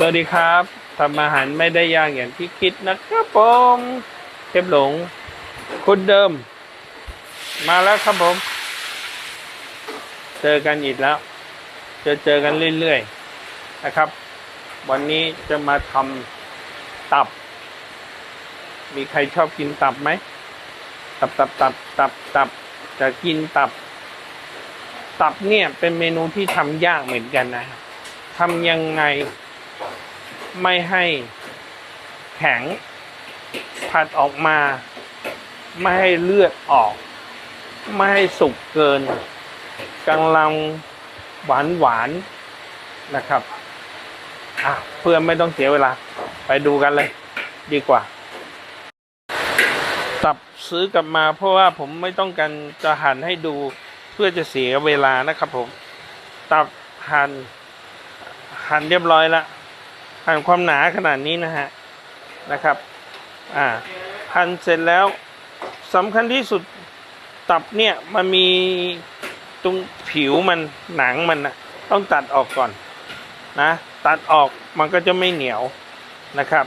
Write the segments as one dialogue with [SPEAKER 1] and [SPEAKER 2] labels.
[SPEAKER 1] สวัสดีครับทำอาหารไม่ได้ยากอย่างที่คิดนะครับผมเชฟหลงคุณเดิม มาแล้วครับผม เจอกันอีกแล้ว จะเจอกันเรื่อยๆนะครับ วันนี้จะมาทำตับ มีใครชอบกินตับไหม ตับตับตับตับตับจะกินตับ ตับเนี่ยเป็นเมนูที่ทำยากเหมือนกันนะทำยังไง ไม่ให้แข็งผัดออกมา ไม่ให้เลือดออก ไม่ให้สุกเกินกำลังหวานหวานนะครับอะเพื่อไม่ต้องเสียเวลา ไปดูกันเลย ดีกว่า ตับซื้อกลับมาเพราะว่าผมไม่ต้องการจะหั่นให้ดูเพื่อจะเสียเวลานะครับผม ตับหั่นหั่นเรียบร้อยแล้ว หั่นความหนาขนาดนี้นะฮะนะครับอ่าหั่นเสร็จแล้วสำคัญที่สุดตับเนี่ยมันมีตรงผิวมันหนังมันนะต้องตัดออกก่อนนะตัดออกมันก็จะไม่เหนียวนะครับ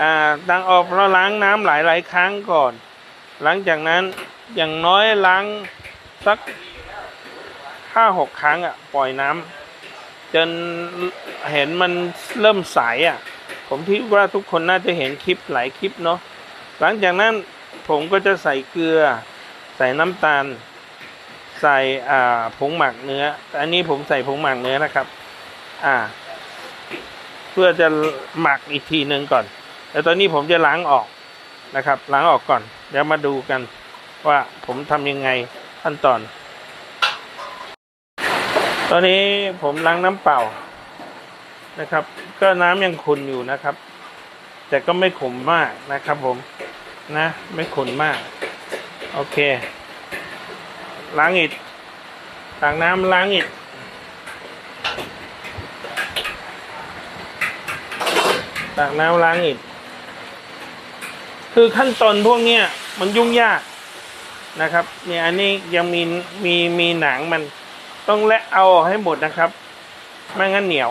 [SPEAKER 1] อ่าดังออกเราล้างน้ำหลายๆ ครั้งก่อน หลังจากนั้นอย่างน้อยล้างสักห้าหกครั้งอะปล่อยน้ำ จนเห็นมันเริ่มใสอะ ผมคิดว่าทุกคนน่าจะเห็นคลิปหลายคลิปเนาะหลังจากนั้นผมก็จะใส่เกลือ ใส่น้ำตาล ใส่อ่าผงหมักเนื้อ อันนี้ผมใส่ผงหมักเนื้อนะครับ อ่า เพื่อจะหมักอีกทีหนึ่งก่อนแล้วตอนนี้ผมจะล้างออกนะครับ ล้างออกก่อน เดี๋ยวมาดูกันว่าผมทำยังไงขั้นตอน ตอนนี้ผมล้างน้ำเปล่านะครับ ก็น้ำยังขุ่นอยู่นะครับ แต่ก็ไม่ขุ่นมากนะครับผมนะ ไม่ขุ่นมาก โอเค ล้างอีกตักน้ำล้างอีกตักน้ำล้างอีกคือขั้นตอนพวกเนี้ยมันยุ่งยากนะครับเนี่ยอันนี้ยังมีมีมีหนังมัน ต้องและเอาออกให้หมดนะครับ ไม่งั้นเหนียว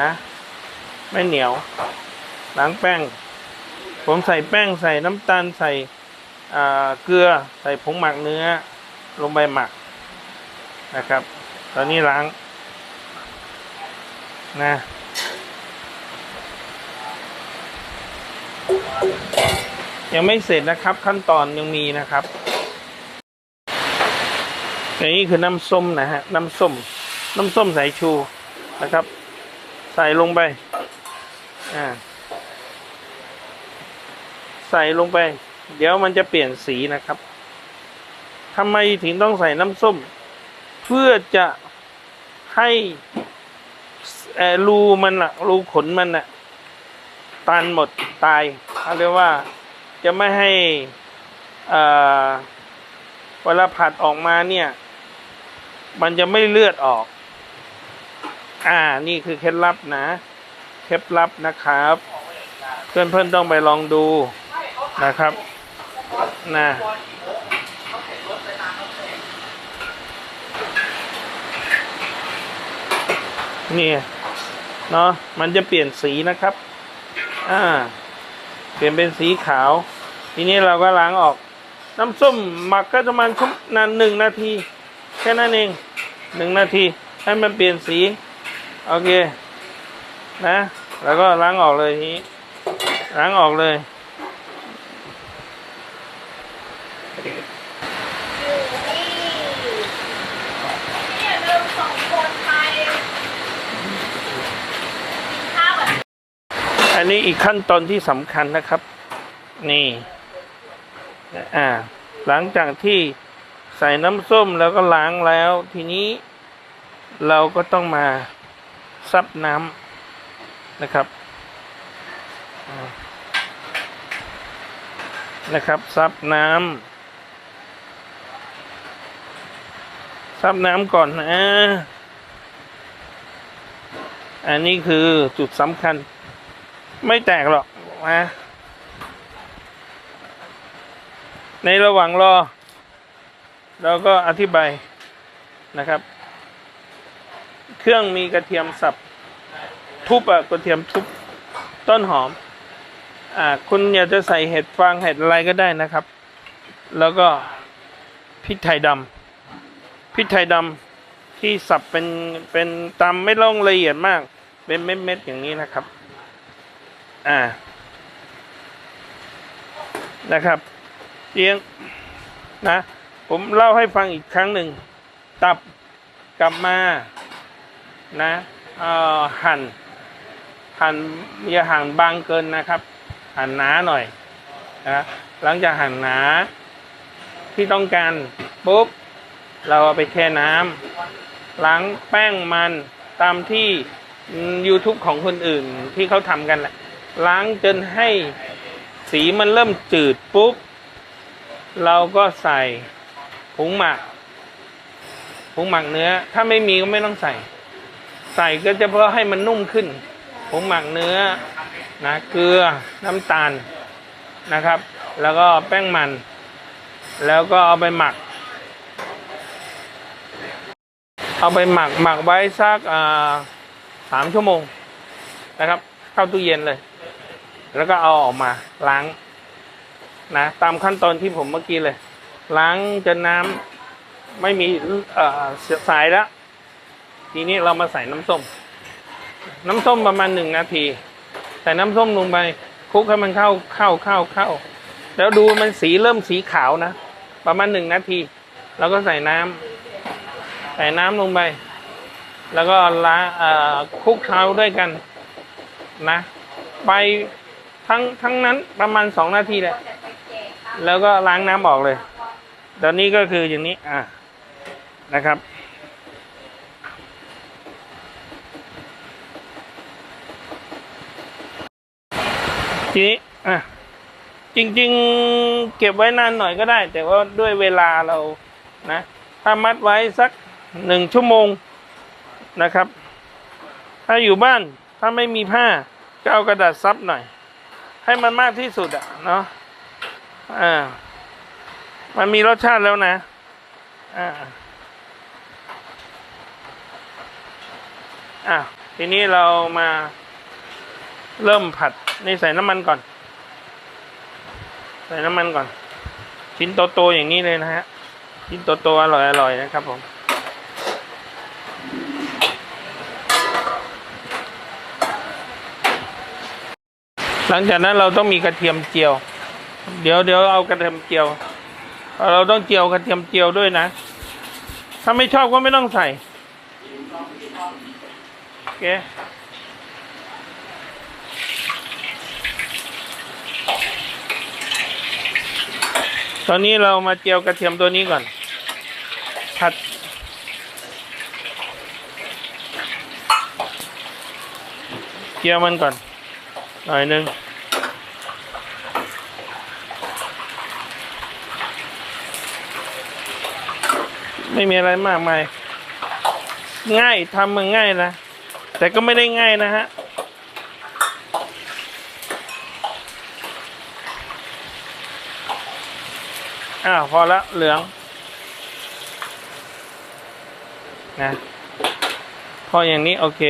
[SPEAKER 1] นะ ไม่เหนียว ล้างแป้ง ผมใส่แป้งใส่น้ำตาลใส่เกลือใส่ผงหมักเนื้อ ลงไปหมักนะครับ ตอนนี้ล้างนะยังไม่เสร็จนะครับขั้นตอนยังมีนะครับ อันนี้คือน้ำส้มนะฮะ น้ำส้ม น้ำส้มสายชูนะครับ ใส่ลงไป อ่า ใส่ลงไป เดี๋ยวมันจะเปลี่ยนสีนะครับทำไมถึงต้องใส่น้ำส้ม เพื่อจะให้รูมันอะรูขนมันอะตันหมดตายเขาเรียกว่าจะไม่ให้เวลาผัดออกมาเนี่ย มันจะไม่เลือดออก อ่า นี่คือเคล็ดลับนะ เคล็ดลับนะครับ เพื่อนเพื่อนต้องไปลองดูนะครับ นะนี่เนาะมันจะเปลี่ยนสีนะครับ อ่า เปลี่ยนเป็นสีขาว ทีนี้เราก็ล้างออก น้ำส้มหมักก็ประมาณชั่วนานหนึ่งนาที ค่นั้นเองหนึ่งนาที ให้มันเปลี่ยนสี โอเค นะ แล้วก็ล้างออกเลยทีนี้ล้างออกเลย
[SPEAKER 2] อันนี้
[SPEAKER 1] อีกขั้นตอนที่สำคัญนะครับ นี่ อ่า หลังจากที่ ใส่น้ำส้มแล้วก็ล้างแล้ว ทีนี้เราก็ต้องมาซับน้ำนะครับนะครับซับน้ำซับน้ำก่อนนะอันนี้คือจุดสำคัญ ไม่แตกหรอกนะในระหว่างรอ เราก็อธิบายนะครับ เครื่องมีกระเทียมสับ ทุบอะกระเทียมทุบต้นหอม อ่า คุณอยากจะใส่เห็ดฟางเห็ดอะไรก็ได้นะครับ แล้วก็พริกไทยดำพริกไทยดำที่สับเป็นเป็นตำไม่ล่องละเอียดมาก เป็นเม็ดๆอย่างนี้นะครับ อ่า นะครับเจียงนะ ผมเล่าให้ฟังอีกครั้งหนึ่ง ตับกลับมานะหั่นหั่นอย่าหั่นบางเกินนะครับ หั่นหนาหน่อยนะหลังจากหั่นหนาที่ต้องการปุ๊บเราเอาไปแช่น้ำล้างแป้งมันตามที่ YouTube ของคนอื่นที่เขาทำกันแหละล้างจนให้สีมันเริ่มจืดปุ๊บ เราก็ใส่ ผงหมักผงหมักเนื้อ ถ้าไม่มีก็ไม่ต้องใส่ ใส่ก็จะเพื่อให้มันนุ่มขึ้นผงหมักเนื้อนะเกลือน้ำตาลนะครับ แล้วก็แป้งมัน แล้วก็เอาไปหมัก เอาไปหมักหมักไว้สักอ่าสามชั่วโมงนะครับเข้าตู้เย็นเลย แล้วก็เอาออกมาล้างนะตามขั้นตอนที่ผมเมื่อกี้เลย ล้างจนน้ำไม่มีเอ่อสายแล้ว ทีนี้เรามาใส่น้ำส้ม น้ำส้มประมาณหนึ่งนาที ใส่น้ำส้มลงไปคลุกให้มันเข้าเข้าเข้าเข้า แล้วดูมันสีเริ่มสีขาวนะ ประมาณหนึ่งนาทีแล้วก็ใส่น้ำใส่น้ำลงไป แล้วก็ล้างคลุกเคล้าด้วยกันนะ ไปทั้งทั้งนั้นประมาณสองนาทีแหละแล้วก็ล้างน้ำออกเลย ตอนนี้ก็คืออย่างนี้อะนะครับ ทีนี้อะจริง ๆ เก็บไว้นานหน่อยก็ได้ แต่ว่าด้วยเวลาเรานะ ถ้ามัดไว้สักหนึ่งชั่วโมงนะครับ ถ้าอยู่บ้านถ้าไม่มีผ้าก็เอากระดาษซับหน่อย ให้มันมากที่สุดอะเนาะอ่า มันมีรสชาติแล้วนะ อ่าอะทีนี้เรามาเริ่มผัดนี่ใส่น้ำมันก่อน ใส่น้ำมันก่อน ชิ้นโตๆอย่างนี้เลยนะฮะ ชิ้นโตๆอร่อยๆนะครับผมหลังจากนั้นเราต้องมีกระเทียมเจียว เดี๋ยวเดี๋ยวเอากระเทียมเจียว เราต้องเจียวกระเทียมเจียวด้วยนะ ถ้าไม่ชอบก็ไม่ต้องใส่โอเคตอนนี้เรามาเจียวกระเทียมตัวนี้ก่อน ผัด เจียวมันก่อน หน่อยนึ่ง ไม่มีอะไรมากมาย ง่ายทำมันง่ายนะ แต่ก็ไม่ได้ง่ายนะฮะอ้าวพอละเหลืองนะพออย่างนี้โอเค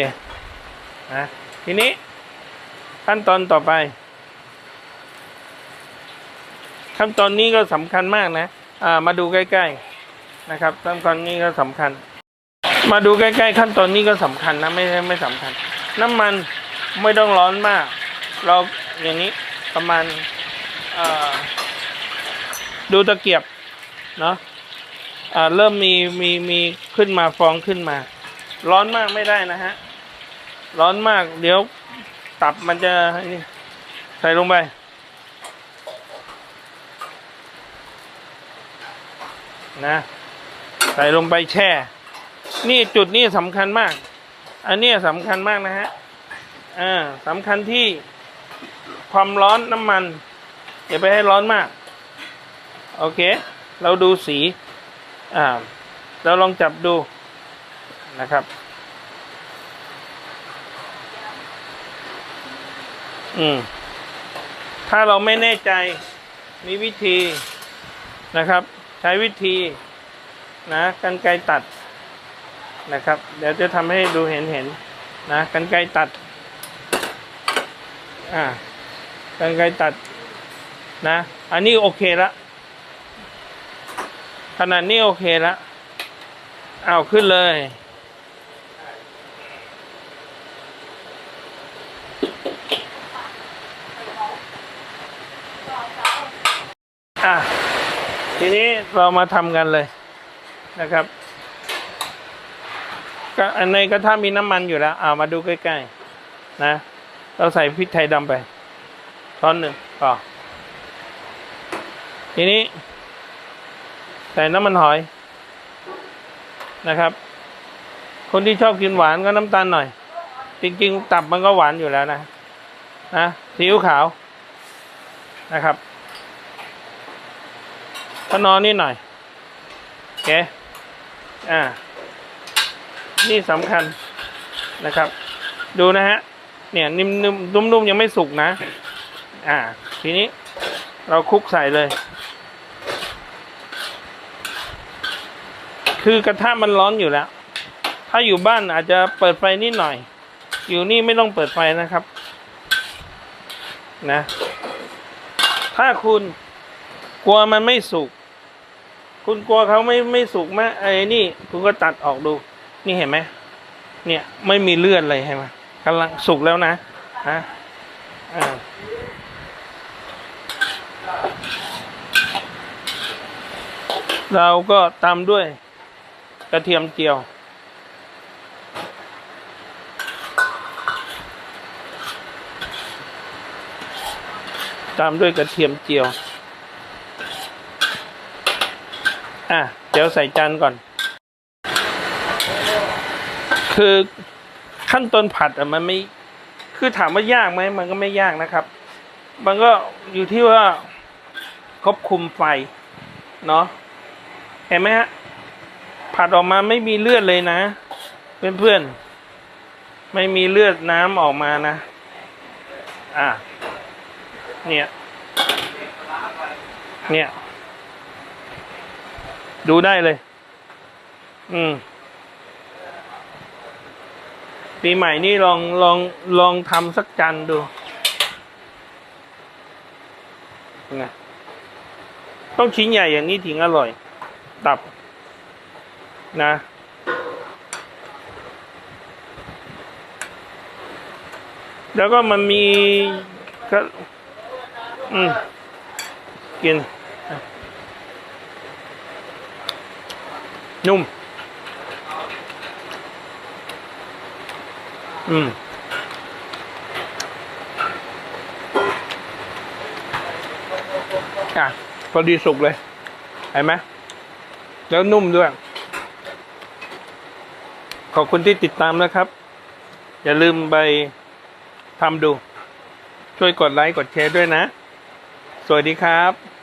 [SPEAKER 1] นะทีนี้ขั้นตอนต่อไป ขั้นตอนนี้ก็สำคัญมากนะ อ่า มาดูใกล้ ๆ นะครับขั้นตอนนี้ก็สำคัญ มาดูใกล้ๆขั้นตอนนี้ก็สำคัญนะไม่ใช่ไม่สำคัญ น้ำมันไม่ต้องร้อนมาก เราอย่างนี้ประมาณดูตะเกียบเนาะเริ่มมีมีมีขึ้นมาฟองขึ้นมา ร้อนมากไม่ได้นะฮะ ร้อนมาก เดี๋ยวตับมันจะนี่ใส่ลงไป นะ ส่ลงไปแช่ นี่จุดนี้สำคัญมาก อันเนี้ยสำคัญมากนะฮะอ่าสำคัญที่ความร้อนน้ำมันอย่าไปให้ร้อนมาก โอเค เราดูสีอ่าเราลองจับดูนะครับ อืม ถ้าเราไม่แน่ใจมีวิธีนะครับ ใช้วิธี นะกันไกตัดนะครับ เดี๋ยวจะทำให้ดูเห็นเห็นๆนะกันไกตัดอ่ากันไกตัดนะ อันนี้โอเคละขนาดนี้โอเคละเอาขึ้นเลยอะทีนี้เรามาทำกันเลย นะครับก็อันในกระทะมีน้ำมันอยู่แล้วเอามาดูใกล้ๆนะ เราใส่พริกไทยดำไปช้อนหนึ่งพอทีนี้ ใส่น้ำมันหอยนะครับ คนที่ชอบกินหวานก็น้ำตาลหน่อย จริงๆ ตับมันก็หวานอยู่แล้วนะนะซีอิ๊วขาวนะครับขนอนนิดหน่อยโอเค อ่า นี่สำคัญนะครับ ดูนะฮะ เนี่ย นิ่มๆนุ่มๆยังไม่สุกนะ อ่า ทีนี้เราคลุกใส่เลย คือกระทะมันร้อนอยู่แล้ว ถ้าอยู่บ้านอาจจะเปิดไฟนิดหน่อย อยู่นี่ไม่ต้องเปิดไฟนะครับ นะ ถ้าคุณกลัวมันไม่สุก คุณกลัวเขาไม่ไม่สุกไหมไอ้นี่ คุณก็ตัดออกดู นี่เห็นไหมเนี่ยไม่มีเลือดเลยเห็นไหมกำลังสุกแล้วนะฮะอ่าเราก็ตามด้วยกระเทียมเจียว ตามด้วยกระเทียมเจียว อะ เดี๋ยวใส่จานก่อน คือขั้นตอนผัดอะมันไม่ คือถามว่ายากไหม มันก็ไม่ยากนะครับ มันก็อยู่ที่ว่าควบคุมไฟ เนาะเห็นไหมฮะ ผัดออกมาไม่มีเลือดเลยนะ เพื่อนๆ ไม่มีเลือดน้ำออกมานะ อะ เนี่ย เนี่ย ดูได้เลย อืมปีใหม่นี่ลองลองลองทำสักจานดูไงต้องชิ้นใหญ่อย่างนี้ถึงอร่อย ตับ นะ แล้วก็มันมีก็อืม กิน นุ่ม อืมอะพอดีสุกเลย เห็นไหมแล้วนุ่มด้วย ขอบคุณที่ติดตามนะครับ อย่าลืมไปทำดู ช่วยกดไลค์ กดแชร์ด้วยนะ สวัสดีครับ